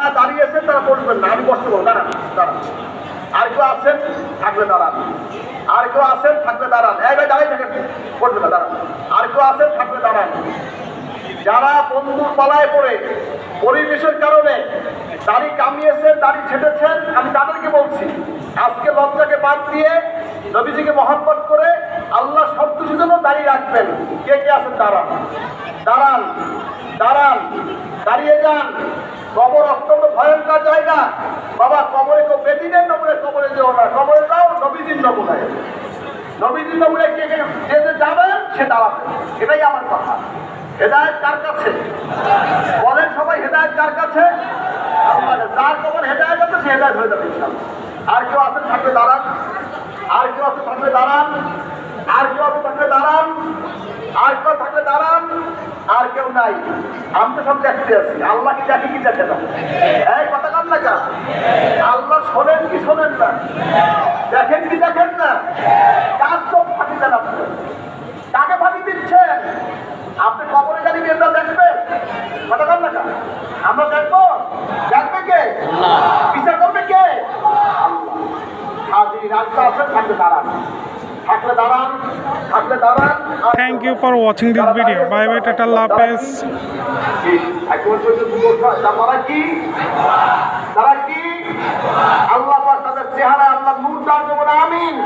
যারা দাঁড়িয়েছেন তারা বসবেন না। আমি বসতে বলব। দাঁড়ান দাঁড়ান। আর কেউ আছেন থাকলে দাঁড়ান। আর কেউ আছেন থাকলে দাঁড়ান। এই ভাই, দাঁড়িয়ে থাকেন। বসবেন না, দাঁড়ান। আর কেউ আছেন থাকলে দাঁড়ান। যারা বন্ধুর পালায় পড়ে, পরিবেশের কারণে দাড়ি কামিয়েছেন, দাড়ি ছেটেছেন, আমি তাদেরকে বলছি, আজকে লজ্জাকে বাদ দিয়ে নবীজিকে মহব্বত করে আল্লাহ সন্তুষ্টির জন্য দাঁড়িয়ে রাখবেন। কে কে আছেন? দাঁড়ান। দাঁড়ান। দাঁড়ান। দাঁড়িয়ে যান। কবর অত্যন্ত ভয়ঙ্কর জায়গা। বাবা, কবরে কেউ বেদিনের নমুনে কবরে যেও না। কবরে যাও, নবীজির নমুনায়। নবীজির নমুনে কে কে যে যে যাবেন সে দাঁড়াবে। এটাই আমার কথা। হেদায়ত কার কাছে? বলেন সবাই, হেদায়ত কার কাছে। যার কবর হেদায়ত আছে, সে হেদায়ত হয়ে যাবে আর কেউ আছে থাকবে দাঁড়ান। আর কেউ আছে, থাকলে দাঁড়ান। আর কেউ আছে, থাকলে দাঁড়ান। আর কেউ থাকলে দাঁড়ান আর কেউ নাই। আমি তো সব দেখতে আছি। আল্লাহ কি দেখে কি দেখে না? এই কথা কান না কা আল্লাহ শোনেন কি শোনেন না? দেখেন কি দেখেন না? কার চোখ ফাঁকি দেন আপনি? কাকে ফাঁকি দিচ্ছেন? আপনি কবরে জানি এটা দেখবেন কথা কান না আমরা দেখব? দেখবে কে? বিচার করবে কে? হাজির রাস্তা আছে থাকলে দাঁড়ান। Thank you for watching this video bye bye tata লাপেস। তারা কি? তারা কি? আল্লাহ তাদের চেহারা আল্লাহ নূর দান আমিন।